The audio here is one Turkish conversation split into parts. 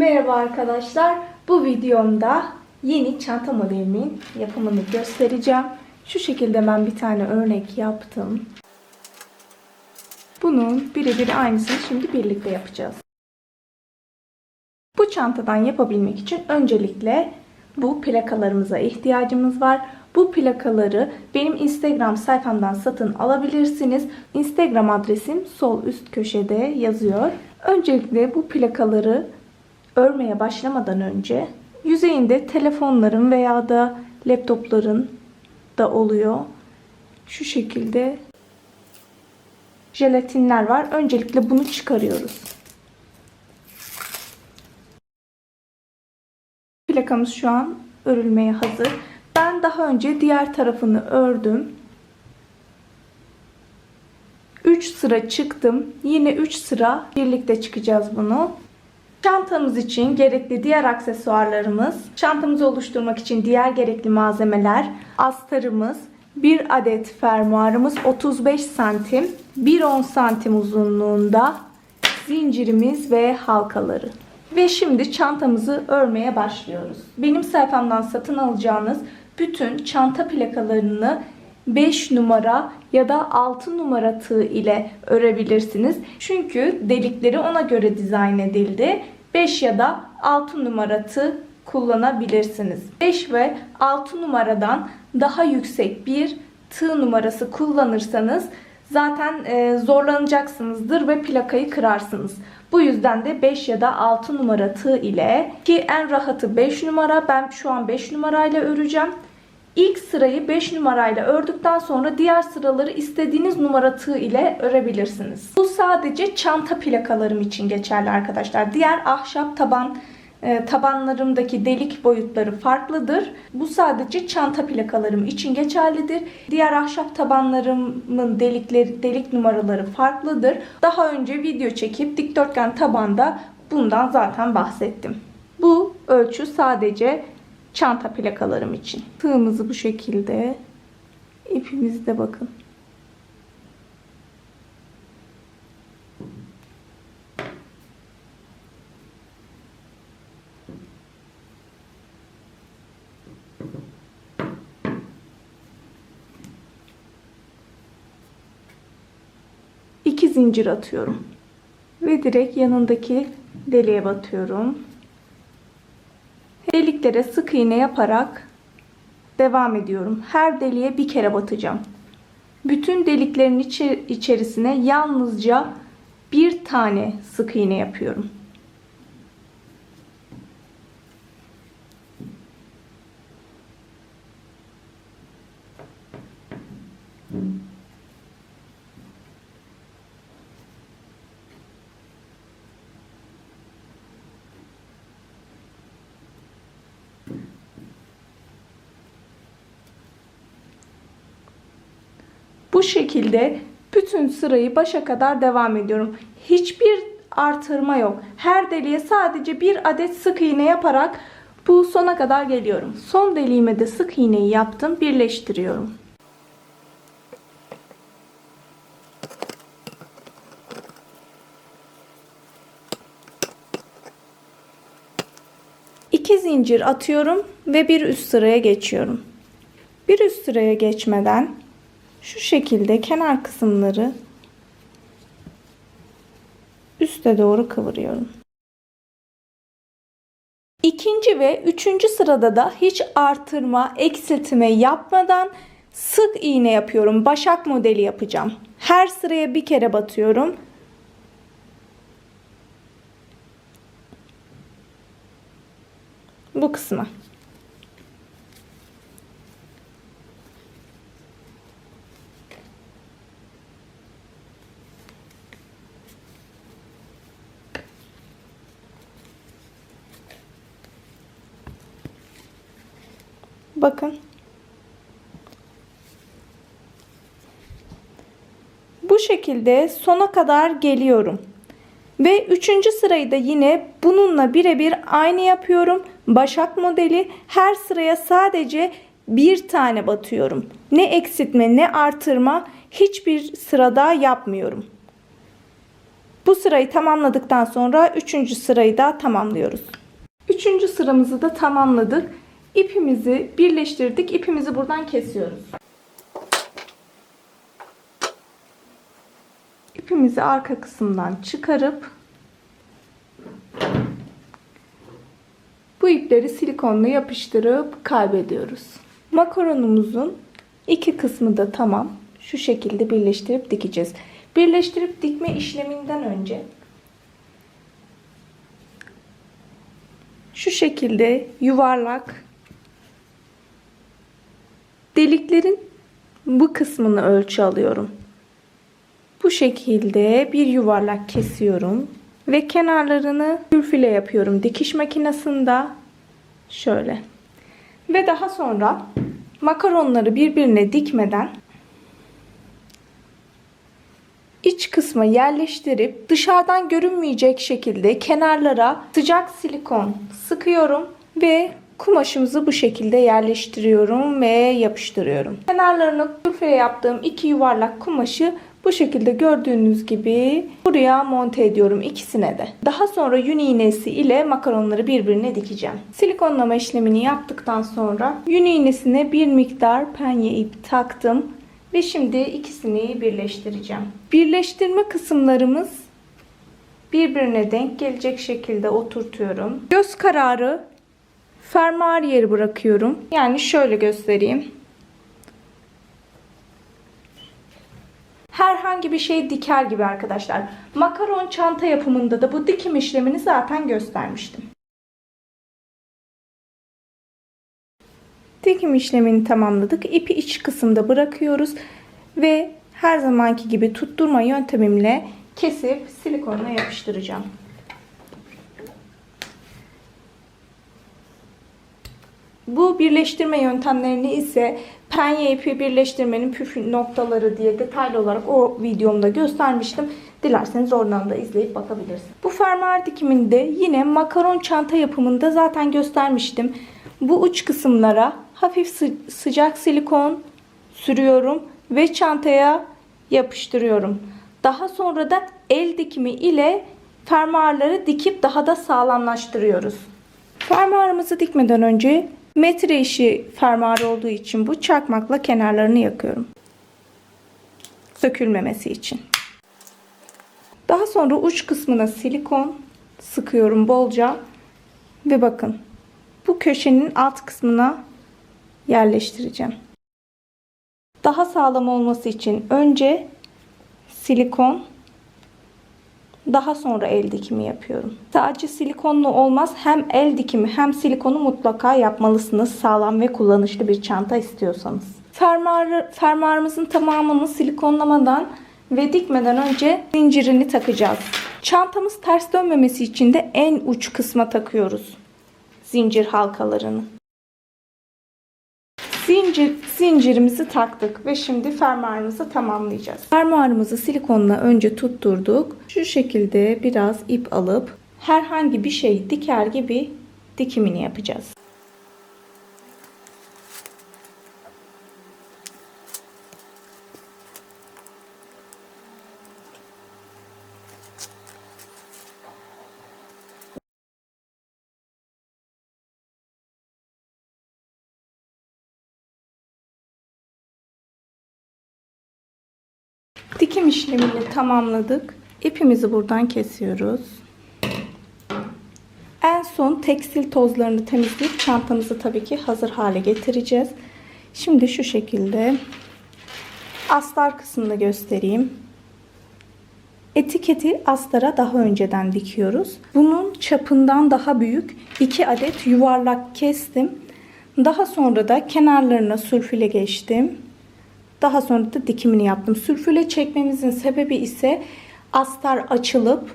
Merhaba arkadaşlar. Bu videomda yeni çanta modelimin yapımını göstereceğim. Şu şekilde ben bir tane örnek yaptım. Bunun birebir aynısını şimdi birlikte yapacağız. Bu çantadan yapabilmek için öncelikle bu plakalarımıza ihtiyacımız var. Bu plakaları benim Instagram sayfamdan satın alabilirsiniz. Instagram adresim sol üst köşede yazıyor. Öncelikle bu plakaları örmeye başlamadan önce yüzeyinde telefonların veya da laptopların da oluyor. Şu şekilde jelatinler var. Öncelikle bunu çıkarıyoruz. Plakamız şu an örülmeye hazır. Ben daha önce diğer tarafını ördüm. 3 sıra çıktım. Yine 3 sıra birlikte çıkacağız bunu. Çantamız için gerekli diğer aksesuarlarımız, çantamızı oluşturmak için diğer gerekli malzemeler, astarımız, 1 adet fermuarımız 35 santim, 1.10 santim uzunluğunda zincirimiz ve halkaları. Ve şimdi çantamızı örmeye başlıyoruz. Benim sayfamdan satın alacağınız bütün çanta plakalarını 5 numara ya da 6 numara tığ ile örebilirsiniz. Çünkü delikleri ona göre dizayn edildi. 5 ya da 6 numara tığ kullanabilirsiniz. 5 ve 6 numaradan daha yüksek bir tığ numarası kullanırsanız zaten e, zorlanacaksınızdır ve plakayı kırarsınız. Bu yüzden de 5 ya da 6 numara tığ ile ki en rahatı 5 numara. Ben şu an 5 numarayla öreceğim. İlk sırayı 5 numarayla ördükten sonra diğer sıraları istediğiniz numara tığ ile örebilirsiniz. Bu sadece çanta plakalarım için geçerli arkadaşlar. Diğer ahşap taban e, tabanlarımdaki delik boyutları farklıdır. Bu sadece çanta plakalarım için geçerlidir. Diğer ahşap tabanlarımın delikleri, delik numaraları farklıdır. Daha önce video çekip dikdörtgen tabanda bundan zaten bahsettim. Bu ölçü sadece çanta plakalarım için. Tığımızı bu şekilde ipimizi de bakın. İki zincir atıyorum. Ve direkt yanındaki deliğe batıyorum. Deliklere sık iğne yaparak devam ediyorum. Her deliğe bir kere batacağım. Bütün deliklerin içerisine yalnızca bir tane sık iğne yapıyorum. Bu şekilde bütün sırayı başa kadar devam ediyorum. Hiçbir artırma yok. Her deliğe sadece bir adet sık iğne yaparak bu sona kadar geliyorum. Son deliğime de sık iğneyi yaptım. Birleştiriyorum. İki zincir atıyorum ve bir üst sıraya geçiyorum. Bir üst sıraya geçmeden şu şekilde kenar kısımları üste doğru kıvırıyorum. İkinci ve üçüncü sırada da hiç artırma, eksiltme yapmadan sık iğne yapıyorum. Başak modeli yapacağım. Her sıraya bir kere batıyorum. Bu kısma. Bakın. Bu şekilde sona kadar geliyorum. Ve üçüncü sırayı da yine bununla birebir aynı yapıyorum. Başak modeli her sıraya sadece bir tane batıyorum. Ne eksiltme ne artırma hiçbir sırada yapmıyorum. Bu sırayı tamamladıktan sonra üçüncü sırayı da tamamlıyoruz. Üçüncü sıramızı da tamamladık. İpimizi birleştirdik. İpimizi buradan kesiyoruz. İpimizi arka kısımdan çıkarıp bu ipleri silikonla yapıştırıp kaybediyoruz. Makaronumuzun iki kısmı da tamam. Şu şekilde birleştirip dikeceğiz. Birleştirip dikme işleminden önce şu şekilde yuvarlak deliklerin bu kısmını ölçü alıyorum. Bu şekilde bir yuvarlak kesiyorum ve kenarlarını sülfile yapıyorum dikiş makinesinde şöyle. Ve daha sonra makaronları birbirine dikmeden iç kısma yerleştirip dışarıdan görünmeyecek şekilde kenarlara sıcak silikon sıkıyorum ve kumaşımızı bu şekilde yerleştiriyorum ve yapıştırıyorum. Kenarlarını sülfeye yaptığım iki yuvarlak kumaşı bu şekilde gördüğünüz gibi buraya monte ediyorum ikisine de. Daha sonra yün iğnesi ile makaronları birbirine dikeceğim. Silikonlama işlemini yaptıktan sonra yün iğnesine bir miktar penye ip taktım ve şimdi ikisini birleştireceğim. Birleştirme kısımlarımız birbirine denk gelecek şekilde oturtuyorum. Göz kararı fermuar yeri bırakıyorum. Yani şöyle göstereyim. herhangi bir şey diker gibi arkadaşlar. Makaron çanta yapımında da bu dikim işlemini zaten göstermiştim. Dikim işlemini tamamladık. İpi iç kısımda bırakıyoruz ve her zamanki gibi tutturma yöntemimle kesip silikonla yapıştıracağım. Bu birleştirme yöntemlerini ise penye ipi birleştirmenin püf noktaları diye detaylı olarak o videomda göstermiştim. Dilerseniz oradan da izleyip bakabilirsiniz. Bu fermuar dikiminde yine makaron çanta yapımında zaten göstermiştim. Bu uç kısımlara hafif sı sıcak silikon sürüyorum ve çantaya yapıştırıyorum. Daha sonra da el dikimi ile fermuarları dikip daha da sağlamlaştırıyoruz. Fermuarımızı dikmeden önce Metre işi fermuarı olduğu için bu çakmakla kenarlarını yakıyorum. Sökülmemesi için. Daha sonra uç kısmına silikon sıkıyorum bolca. Ve bakın bu köşenin alt kısmına yerleştireceğim. Daha sağlam olması için önce silikon daha sonra el dikimi yapıyorum. Sadece silikonlu olmaz. Hem el dikimi hem silikonu mutlaka yapmalısınız. Sağlam ve kullanışlı bir çanta istiyorsanız. Fermuar, fermuarımızın tamamını silikonlamadan ve dikmeden önce zincirini takacağız. Çantamız ters dönmemesi için de en uç kısma takıyoruz. Zincir halkalarını. Zincir, zincirimizi taktık ve şimdi fermuarımızı tamamlayacağız. Fermuarımızı silikonla önce tutturduk. Şu şekilde biraz ip alıp herhangi bir şey diker gibi dikimini yapacağız. Dikim işlemini tamamladık. İpimizi buradan kesiyoruz. En son tekstil tozlarını temizleyip çantamızı tabii ki hazır hale getireceğiz. Şimdi şu şekilde astar kısmını göstereyim. Etiketi astara daha önceden dikiyoruz. Bunun çapından daha büyük 2 adet yuvarlak kestim. Daha sonra da kenarlarına sülfüle geçtim. Daha sonra da dikimini yaptım. Sülfüle çekmemizin sebebi ise astar açılıp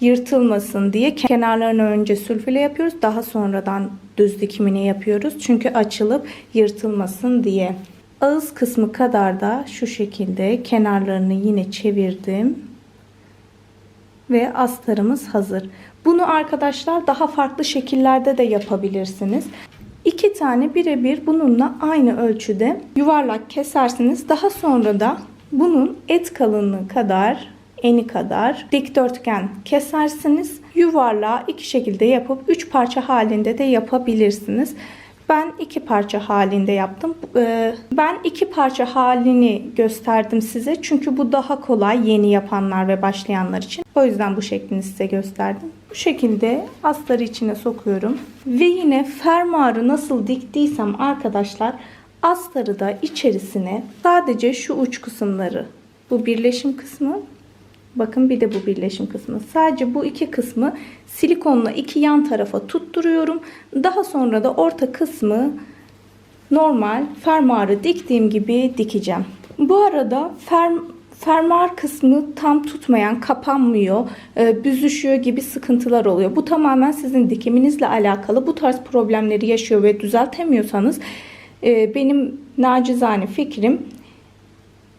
yırtılmasın diye kenarlarını önce sülfüle yapıyoruz. Daha sonradan düz dikimini yapıyoruz. Çünkü açılıp yırtılmasın diye. Ağız kısmı kadar da şu şekilde kenarlarını yine çevirdim. Ve astarımız hazır. Bunu arkadaşlar daha farklı şekillerde de yapabilirsiniz. İki tane birebir bununla aynı ölçüde yuvarlak kesersiniz. Daha sonra da bunun et kalınlığı kadar eni kadar dikdörtgen kesersiniz. Yuvarlağı iki şekilde yapıp üç parça halinde de yapabilirsiniz. Ben iki parça halinde yaptım. Ee, Ben iki parça halini gösterdim size. Çünkü bu daha kolay yeni yapanlar ve başlayanlar için. O yüzden bu şeklini size gösterdim. Bu şekilde astarı içine sokuyorum. Ve yine fermuarı nasıl diktiysem arkadaşlar astarı da içerisine sadece şu uç kısımları bu birleşim kısmı Bakın bir de bu birleşim kısmı. Sadece bu iki kısmı silikonla iki yan tarafa tutturuyorum. Daha sonra da orta kısmı normal fermuarı diktiğim gibi dikeceğim. Bu arada ferm fermuar kısmı tam tutmayan, kapanmıyor, e, büzüşüyor gibi sıkıntılar oluyor. Bu tamamen sizin dikiminizle alakalı. Bu tarz problemleri yaşıyor ve düzeltemiyorsanız e, benim nacizane fikrim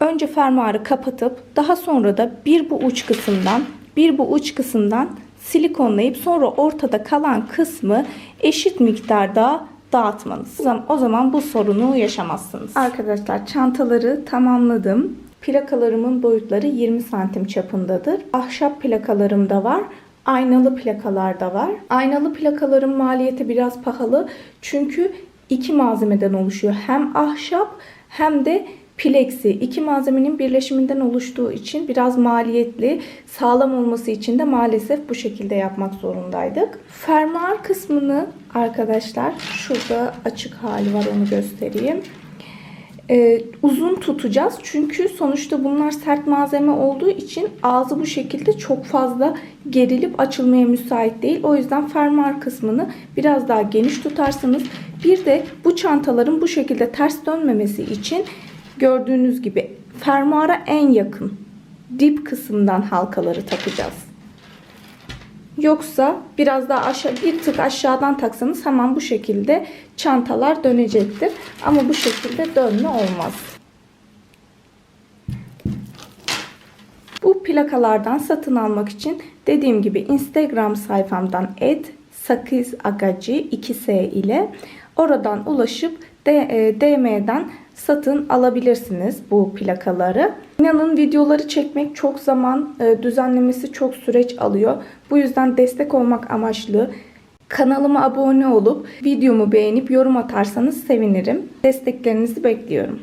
önce fermuarı kapatıp daha sonra da bir bu uç kısımdan bir bu uç kısımdan silikonlayıp sonra ortada kalan kısmı eşit miktarda dağıtmanız. O zaman, bu sorunu yaşamazsınız. Arkadaşlar çantaları tamamladım. Plakalarımın boyutları 20 santim çapındadır. Ahşap plakalarım da var. Aynalı plakalar da var. Aynalı plakaların maliyeti biraz pahalı. Çünkü iki malzemeden oluşuyor. Hem ahşap hem de Plexi iki malzemenin birleşiminden oluştuğu için biraz maliyetli. Sağlam olması için de maalesef bu şekilde yapmak zorundaydık. Fermuar kısmını arkadaşlar şurada açık hali var onu göstereyim. Ee, uzun tutacağız çünkü sonuçta bunlar sert malzeme olduğu için ağzı bu şekilde çok fazla gerilip açılmaya müsait değil. O yüzden fermuar kısmını biraz daha geniş tutarsanız bir de bu çantaların bu şekilde ters dönmemesi için gördüğünüz gibi fermuara en yakın dip kısımdan halkaları takacağız. Yoksa biraz daha aşağı bir tık aşağıdan taksanız hemen bu şekilde çantalar dönecektir. Ama bu şekilde dönme olmaz. Bu plakalardan satın almak için dediğim gibi Instagram sayfamdan ed sakız agacı 2s ile oradan ulaşıp e, DM'den satın alabilirsiniz bu plakaları. İnanın videoları çekmek çok zaman, e, düzenlemesi çok süreç alıyor. Bu yüzden destek olmak amaçlı kanalıma abone olup videomu beğenip yorum atarsanız sevinirim. Desteklerinizi bekliyorum.